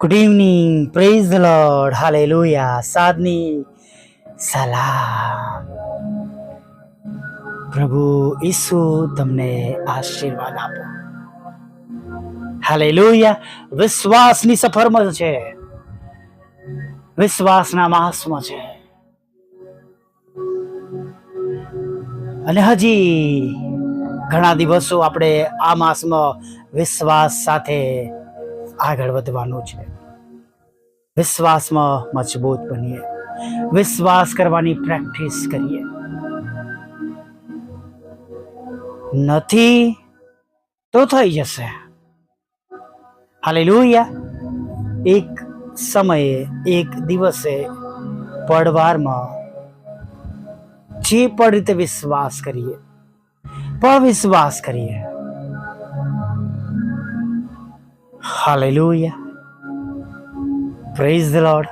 Good evening praise lord હાલે લોયા સાદની સલામ પ્રભુ ઈસુ તમને આશીર્વાદ આપો. હાલે લોહિયા વિશ્વાસની સફરમાં છે. વિશ્વાસના માસમાં છે. અને હજી ઘણા દિવસો આપણે આ માસમાં વિશ્વાસ સાથે આગળ વધવાનું છે. વિશ્વાસમાં મજબૂત બનીએ. વિશ્વાસ કરવાની પ્રેક્ટિસ કરીએ. નથી તો થઈ જશે. હાલે એક સમયે, એક દિવસે, પડવારમાં જે પણ રીતે વિશ્વાસ કરીએ, પણ વિશ્વાસ કરીએ Hallelujah. Praise the Lord.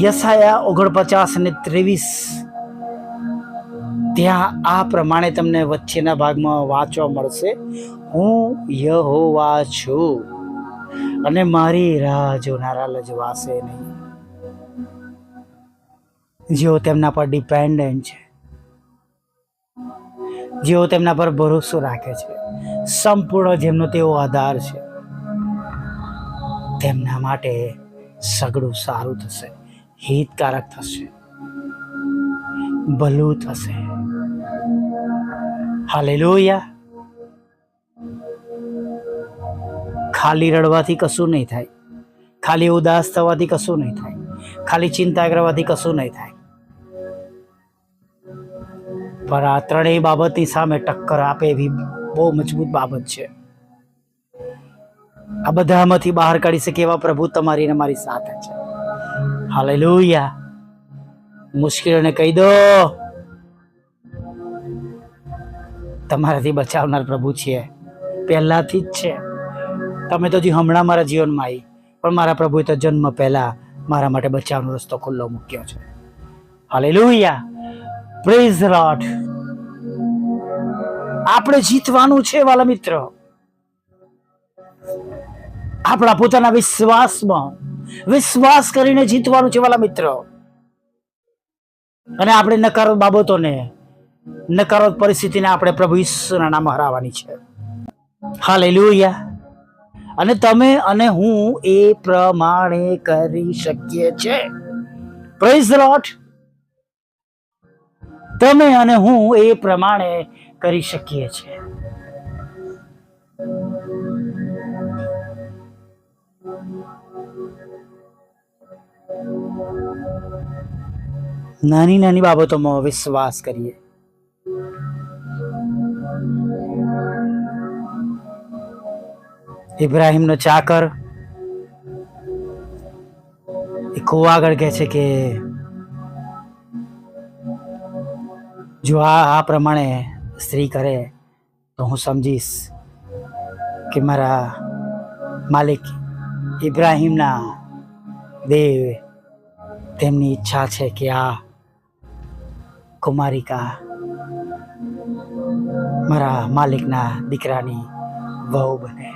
યસાયા ઓગણપચાસ અને ત્રેવીસ ત્યાં આ પ્રમાણે તમને વચ્ચેના ભાગમાં વાંચવા મળશે હું યહોવા છું અને મારી રાહ જોનારા લજવાશે નહીં જેઓ તેમના પર ડિપેન્ડન્ટ છે જેઓ તેમના પર ભરોસો રાખે છે. સંપૂર્ણ જેમનો તેઓ આધાર છે. તેમના માટે સગડું સારું થશે, હિતકારક થશે, ભલું થશે. હાલેલુયા. ખાલી રડવાથી કશું નહીં થાય. ખાલી ઉદાસ થવાથી કશું નહીં થાય. ખાલી ચિંતા કરવાથી કશું નહીં થાય. પણ આ ત્રણેય બાબતની સામે ટક્કર આપે એવી બહુ મજબૂત બાબત છે. આ બધામાંથી બહાર કાઢી શકે એવા પ્રભુ તમારી ને મારી સાથે છે. હાલેલુયા. મુશ્કેલોને કહી દો. તમારાથી બચાવનાર પ્રભુ છે પહેલાથી જ છે. તમે તો હજી હમણાં મારા જીવનમાં આવી, પણ મારા પ્રભુએ તો જન્મ પહેલા મારા માટે બચાવનો રસ્તો ખુલ્લો મૂક્યો છે. હાલેલુયા. પ્રેઝ લોર્ડ આપણે જીતવાનું છે વાલા મિત્ર. આપણા પોતાના વિશ્વાસમાં, વિશ્વાસ કરીને જીતવાનું છે વાલા મિત્ર. અને આપણે નકારો બાબતોને, નકારો પરિસ્થિતિને આપણે પ્રભુ ઈશ્વરના નામ હરાવવાની છે. હાલેલુયા અને તમે અને હું એ પ્રમાણે કરી શકીએ છે પ્રેઝ લોર્ડ તમે અને હું એ પ્રમાણે કરી શકીએ છીએ. નાની નાની બાબતોમાં વિશ્વાસ કરીએ. ઇબ્રાહિમનો ચાકર એ ખૂબ આગળ કહે છે કે જો આ આ પ્રમાણે સ્ત્રી કરે, તો હું સમજીશ કે મારા માલિક ઇબ્રાહિમના દેવ તેમની ઈચ્છા છે કે આ કુમારિકા મારા માલિકના દીકરાની વહુ બને.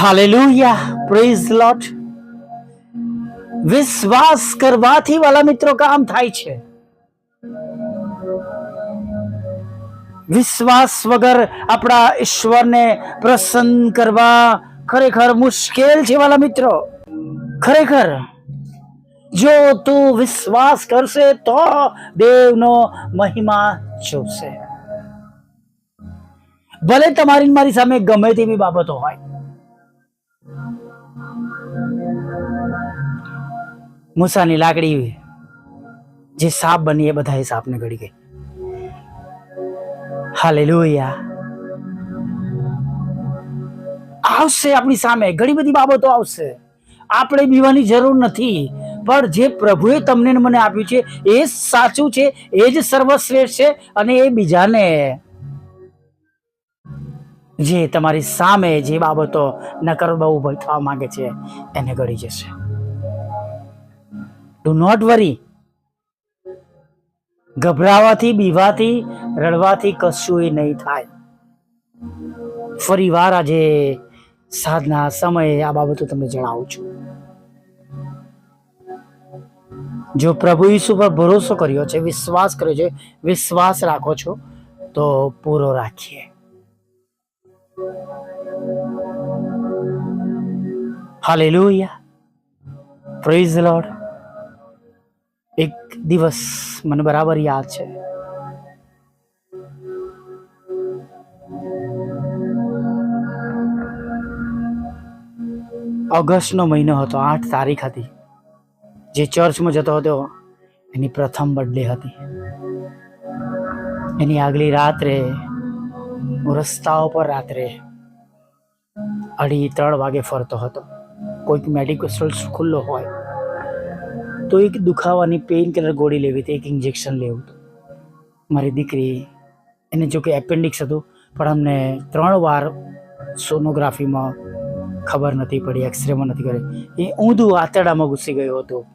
હાલેલુયા, પ્રેઝ લોટ વિશ્વાસ કરવાથી વાલા મિત્રો કામ થાય છે. વિશ્વાસ વગર આપણા ઈશ્વરને પ્રસન્ન કરવા ખરેખર મુશ્કેલ છે વાલા મિત્રો. ખરેખર, જો તું વિશ્વાસ કરશે તો દેવનો મહિમા જોશે. ભલે તમારી મારી સામે ગમે તેવી બાબતો હોય. મૂસાની લાકડી જે સાપ બની એ બધા સાપને ગળી ગઈ. હાલેલુયા. આવશે આપણી સામે. ઘણી બધી બાબતો આવશે. આપણે બીવાની જરૂર નથી. પણ જે પ્રભુએ તમને મને આપ્યું છે, એ સાચું છે, એ જ સર્વશ્રેષ્ઠ છે અને એ બીજાને. જે તમારી સામે જે બાબતો નકર બહુ થવા માંગે છે, એને ગળી જશે. ડુ નોટ વરી ગભરાવાથી, બીવાથી, રડવાથી કશુંય નહીં થાય. ફરી વાર આજે સાધના સમયે આ બાબતો તમને જણાવું છું. જો પ્રભુ ઈસુ પર ભરોસો કર્યો છે, વિશ્વાસ કર્યો છે, વિશ્વાસ રાખો છો, તો પૂરો રાખીએ. હાલેલુયા પ્રેઝ લોર્ડ એક દિવસ મને બરાબર યાદ છે. ઓગસ્ટનો મહિનો હતો, આઠ તારીખ હતી. જે ચર્ચમાં જતો હતો, એની પ્રથમ બર્થડે હતી. એની આગલી રાત્રે, હું રસ્તાઓ પર રાત્રે અઢી ત્રણ વાગે ફરતો હતો. કોઈક મેડિકલ સ્ટોર ખુલ્લો હોય તો એક દુખાવાની પેઇન કિલર ગોળી લેવી હતી, એક ઇન્જેક્શન લેવું હતું. મારી દીકરી, એને જો કે એપેન્ડિક્સ હતું, પણ અમને ત્રણ વાર સોનોગ્રાફીમાં ખબર નથી પડી એક્સરેમાં નથી કરી એ ઊંધું આંતરડામાં ઘૂસી ગયો હતો.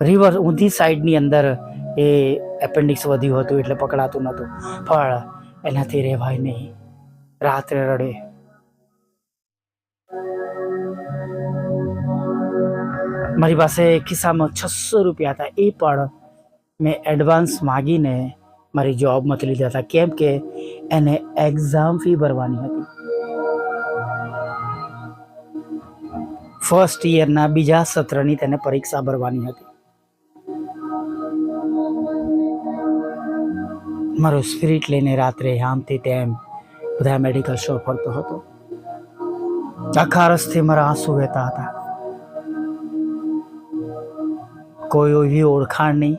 રિવર ઊંધી સાઈડની અંદર એ એપેન્ડિક્સ વધ્યું હતું, એટલે પકડાતું નહોતું. પણ એનાથી રહેવાય નહીં. રાત્રે રડે. મારી પાસે ખિસ્સામાં છસો રૂપિયા હતા. એ પણ મેં એડવાન્સ માગીને મારી જોબમાંથી લીધા હતા. કેમ કે એને એક્ઝામ ફી ભરવાની હતી. ફર્સ્ટ યરના બીજા સત્રની તેને પરીક્ષા ભરવાની હતી. મારો સ્પિરિટ લઈને રાત્રે આમથી તેમ બધા મેડિકલ શો ફરતો હતો. આખા રસ્તે મારા આંસુ વહેતા હતા. કોઈ એવી ઓળખાણ નહીં.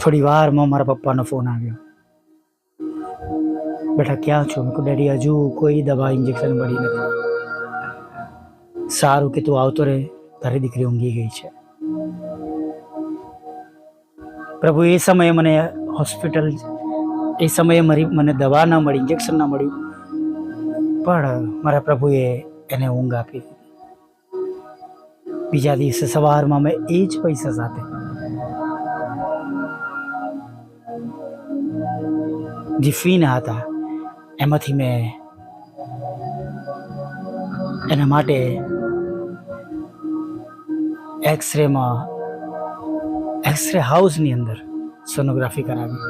થોડી વારમાં મારા પપ્પાનો ફોન આવ્યો. બેટા, ક્યાં છો? મેં ડેડી, હજુ કોઈ દવા ઇન્જેક્શન મળી નથી. સારું કે તું આવતો રહે, તારી દીકરી ઊંઘી ગઈ છે. પ્રભુ, એ સમયે મને હોસ્પિટલ એ સમયે મારી મને દવા ના મળી ઇન્જેક્શન ના મળ્યું. પણ મારા પ્રભુએ એને ઊંઘ આપી. બીજા દિવસે સવારમાં મેં એ જ પૈસા સાથે જે ફીના હતા, એમાંથી મેં એના માટે એક્સરેમાં એક્સરે હાઉસની અંદર સોનોગ્રાફી કરાવી.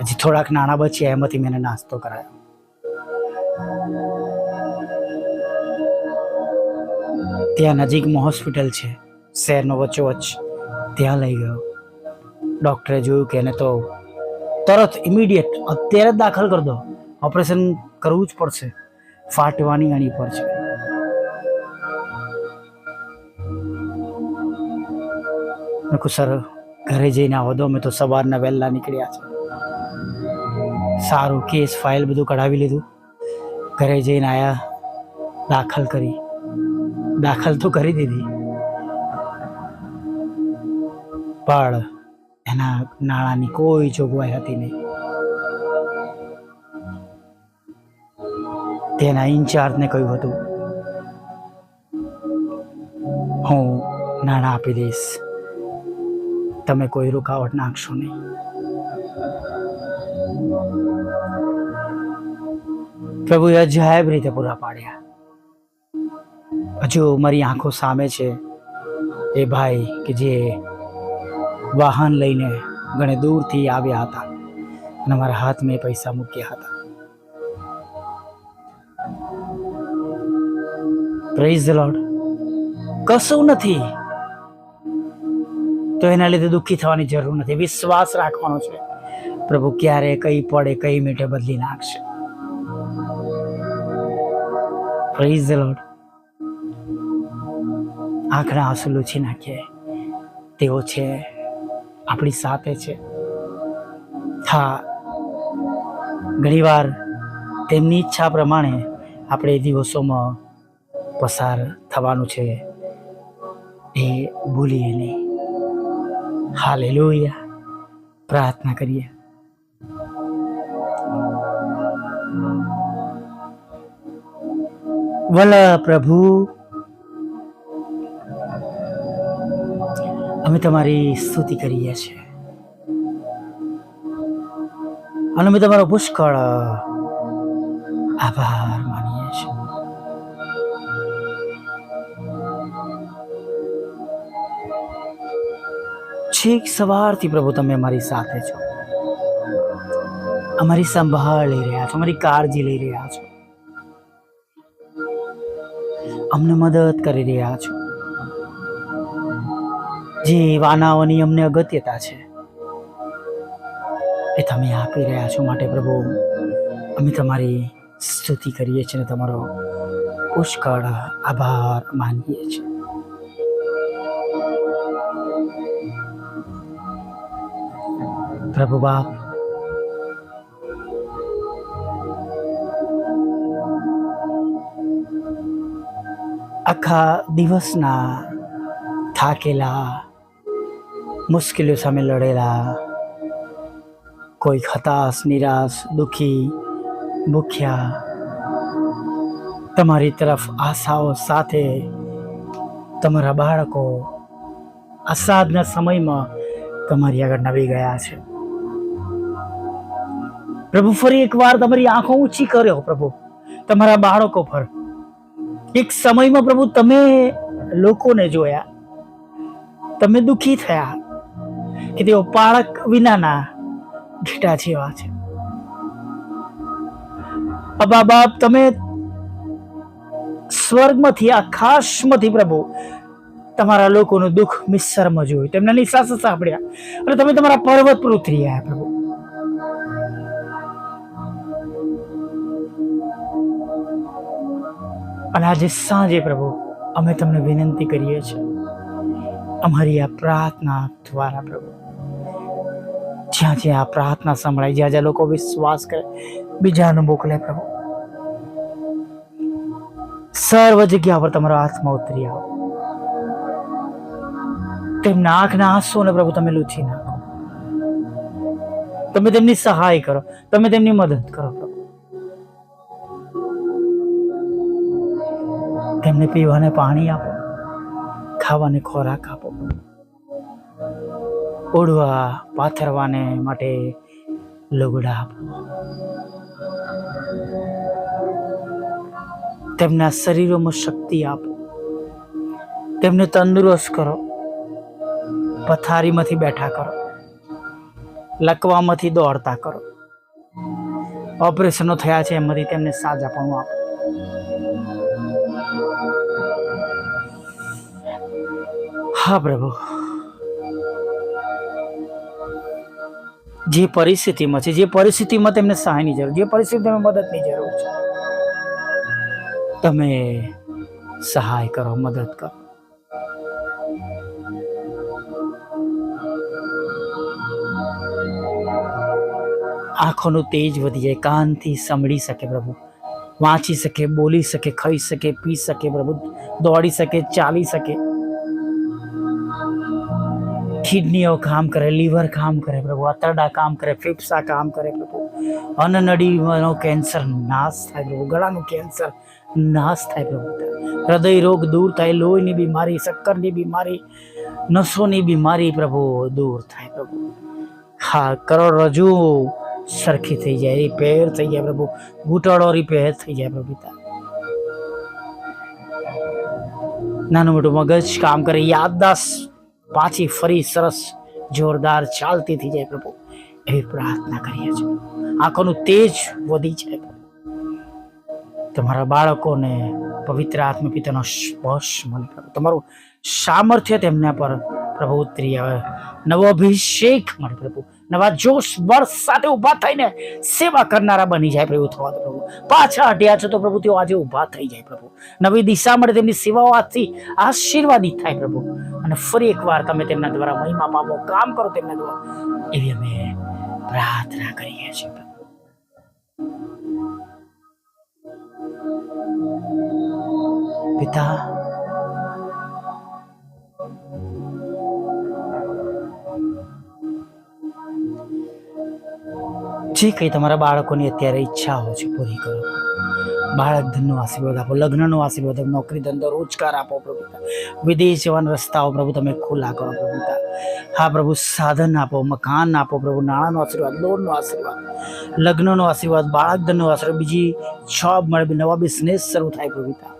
હજી થોડાક નાણાં બચ્યા એમાંથી મેં નાસ્તો કરાયો. ત્યાં નજીકમાં હોસ્પિટલ છે, શહેરનો વચ્ચોવચ્ચ. ત્યાં લઈ ગયો. ડૉક્ટરે જોયું કે એને તો તરત ઇમિડિયેટ અત્યારે જ દાખલ કરી દો. ઓપરેશન કરવું જ પડશે. ફાટવાની અણી પર છે. મેં સર, ઘરે જઈને આવો દો. મેં તો સવારના વહેલા નીકળ્યા છે સારું કેસ ફાઇલ બધું કઢાવી લીધું. ઘરે જઈને આયા, દાખલ કરી. દાખલ તો કરી દીધી. પણ એના નાણાંની કોઈ જોગવાઈ હતી નહીં. તેના ઇન્ચાર્જને કહ્યું હતું, હું નાણાં આપી દઈશ. તમે કોઈ રૂકાવટ નાખશો નહીં. પ્રભુએ અજાયબ રીતે પૂરા પાડ્યા. હજુ મારી આંખો સામે છે એ ભાઈ કે જે વાહન લઈને ઘણે દૂરથી આવ્યા હતા અને મારા હાથમાં પૈસા મૂક્યા હતા. પ્રેઝ લોર્ડ કશું નથી. તો એના લીધે દુઃખી થવાની જરૂર નથી. વિશ્વાસ રાખવાનો છે. પ્રભુ ક્યારે કઈ પડે, કઈ મીઠે બદલી નાખશે. ધ લોર્ડ આંખના આંસુ લૂછી નાખીએ તેઓ છે, આપણી સાથે છે. હા, ઘણીવાર તેમની ઈચ્છા પ્રમાણે આપણે દિવસોમાં પસાર થવાનું છે. એ ભૂલીએ નહીં. હાલે પ્રાર્થના કરીએ. વલા પ્રભુ અમે તમારી સ્તુતિ કરીએ છીએ. અને અમે તમારો પુષ્કળ આભાર માનીએ છીએ. છેક સવારથી પ્રભુ, તમે અમારી સાથે છો. અમારી સંભાળ લઈ રહ્યા છો, અમારી કાળજી લઈ રહ્યા છો. અમને મદદ કરી રહ્યા છો. જે વાનાઓની અમને અગત્યતા છે, એ તમે આપી રહ્યા છો માટે પ્રભુ, અમે તમારી સ્તુતિ કરીએ છીએ અને તમારો પુષ્કળ આભાર માનીએ છીએ. પ્રભુ બાપ આખા દિવસના થાકેલા, મુશ્કેલીઓ સામે લડેલા, કોઈ હતાશ, નિરાશ, દુઃખી, ભૂખ્યા, તમારી તરફ આશાઓ સાથે તમારા બાળકો અસાધના સમયમાં તમારી આગળ નવી ગયા છે. પ્રભુ, ફરી એકવાર તમારી આંખો ઊંચી કર્યો, પ્રભુ. તમારા બાળકો પર એક સમયમાં પ્રભુ તમે લોકોને જોયા. તમે દુઃખી થયા કે તેઓ પાળક વિનાના ઘેટા જેવા છે. અબા બાપ, તમે સ્વર્ગમાંથી, આકાશમાંથી પ્રભુ તમારા લોકોનું દુઃખ મિશ્રમાં જોયું. તેમના નિશ્વાસ સાંભળ્યા અને તમે તમારા પર્વત પર ઉતરી આવ્યા પ્રભુ. અને આજે સાંજે પ્રભુ, અમે તમને વિનંતી કરીએ છીએ. અમારી આ પ્રાર્થના દ્વારા પ્રભુ. જ્યાં જ્યાં આ પ્રાર્થના સંભળાય, જ્યાં જ્યાં લોકો વિશ્વાસ કરે બીજાનું મોકલે પ્રભુ. સર્વ જગ્યા પર તમારો આત્મા ઉતરી આવો. તેમના આંખના આંસુઓને પ્રભુ તમે લૂછી નાખો. તમે તેમની સહાય કરો, તમે તેમની મદદ કરો તેમને પીવાને પાણી આપો. ખાવાને ખોરાક આપો. ઓઢવા, પાથરવાને માટે લુગડા આપો. તેમના શરીરોમાં શક્તિ આપો. તેમને તંદુરસ્ત કરો. પથારીમાંથી બેઠા કરો. લકવામાંથી દોડતા કરો. ઓપરેશનો થયા છે એમાંથી તેમને સાજાપણું આપો. હા, પ્રભુ. જે પરિસ્થિતિમાં છે, જે પરિસ્થિતિમાં તેમને સહાયની જરૂર, જે પરિસ્થિતિમાં મદદની જરૂર છે, તમે સહાય કરો, મદદ કરો. આંખોનું તેજ વધી જાય, કાનથી સાંભળી શકે પ્રભુ. વાંચી શકે, બોલી શકે, ખાઈ શકે, પી શકે પ્રભુ. દોડી શકે, ચાલી શકે. કિડનીઓ કામ કરે, લીવર કામ કરે, પ્રભુ, આંતરડા કામ કરે, ફેફસા કામ કરે, પ્રભુ. અનનડીનો કેન્સર નાશ થાય, પ્રભુ. ગળાનું કેન્સર નાશ થાય, પ્રભુ. હૃદય રોગ દૂર થાય, લોહીની બીમારી, શક્કરની બીમારી, નસોની બીમારી, પ્રભુ, દૂર થાય, પ્રભુ. હા કરોડરજ્જુ સરખી થઈ જાય રિપેર થઈ જાય, પ્રભુ. ઘૂંટણો રિપેર થઈ જાય, પ્રભુ નાનું મોટું મગજ કામ કરે, યાદદાસ્ત પાછી ફરી સરસ જોરદાર ચાલતી થઈ જાય પ્રભુ. એવી પ્રાર્થના કરીએ છીએ. આંખોનું તેજ વધી જાય તમારા બાળકોને પવિત્ર આત્મ પિતાનો સ્પર્શ મળે પ્રભુ. તમારું સામર્થ્ય તેમના પર પ્રભુ ઉતરી આવે. નવો અભિષેક મળે પ્રભુ. નવા જોશ વર્ષ સાથે ઊભા થઈને સેવા કરનારા બની જાય પ્રભુ, થવા દો પ્રભુ. પાછા હટ્યા છે તો પ્રભુ, તેઓ આજે ઊભા થઈ જાય પ્રભુ. નવી દિશા મળે તેમની સેવાઓ આજથી આશીર્વાદિત થાય પ્રભુ. અને ફરી એકવાર તમે તેમના દ્વારા મહિમા પામો, કામ કરો તેમના દ્વારા. એવી અમે પ્રાર્થના કરીએ છીએ પિતા જે કંઈ તમારા બાળકોની અત્યારે ઈચ્છાઓ છે, પૂરી કરો. બાળક ધનનો આશીર્વાદ આપો, લગ્નનો આશીર્વાદ આપો, નોકરી ધંધો, રોજગાર આપો પ્રભુતા વિદેશ જવાના રસ્તાઓ પ્રભુ તમે ખુલ્લા કરો પ્રભુતા હા, પ્રભુ, સાધન આપો, મકાન આપો, પ્રભુ, નાણાંનો આશીર્વાદ, લોનનો આશીર્વાદ, લગ્નનો આશીર્વાદ બાળક ધનનો આશીર્વાદ, બીજી જોબ મળે નવા બિઝનેસ શરૂ થાય પ્રભુતા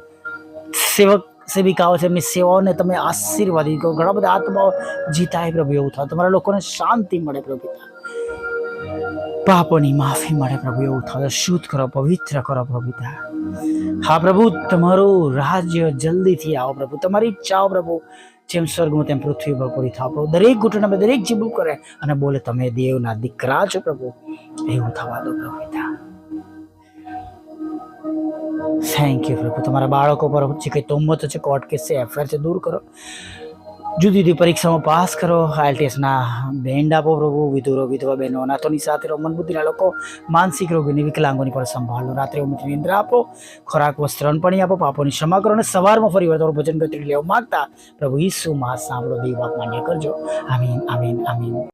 સેવક, સેવિકાઓ છે, એમની સેવાઓને તમે આશીર્વાદિત કરો ઘણા બધા આત્માઓ જીતાય પ્રભુ, એવું થાય. તમારા લોકોને શાંતિ મળે, પ્રભુ પિતા. પાપોની માફી મળે પ્રભુ, એવું થાય. શુદ્ધ કરો, પવિત્ર કરો પ્રભુ પિતા હા પ્રભુ, તમારું રાજ્ય જલ્દીથી આવો પ્રભુ. તમારી ઈચ્છાઓ પ્રભુ. જેમ સ્વર્ગમાં તેમ પૃથ્વી પર પૂરી થાવ પ્રભુ. દરેક ઘૂંટણ દરેક જીબું કરે અને બોલે, તમે દેવના દીકરા છો પ્રભુ. એવું થવા દો પ્રભુ થેન્ક યુ પ્રભુ. તમારા બાળકો પર જે કંઈ તોમત છે કોર્ટ કેસ છે એફઆઈઆર છે, દૂર કરો. જુદી જુદી પરીક્ષામાં પાસ કરો. આઈએલટીએસના બેન્ડ આપો પ્રભુ. વિધુરો વિધવા બહેનો અનાથોની સાથે રહો. મનબુદ્ધિના લોકો માનસિક રોગીની વિકલાંગોની પણ સંભાળો. રાત્રે ઊંઘની નિંદ્ર આપો. ખોરાક વસ્ત્રણ પણ આપો. પાપોની ક્ષમા કરો અને સવારમાં ફરી વાર ભજન ગતિ લેવા માગતા પ્રભુ ઈસુ માં સાંભળો દેવ માન્ય કરજો. આમીન આમીન આમીન.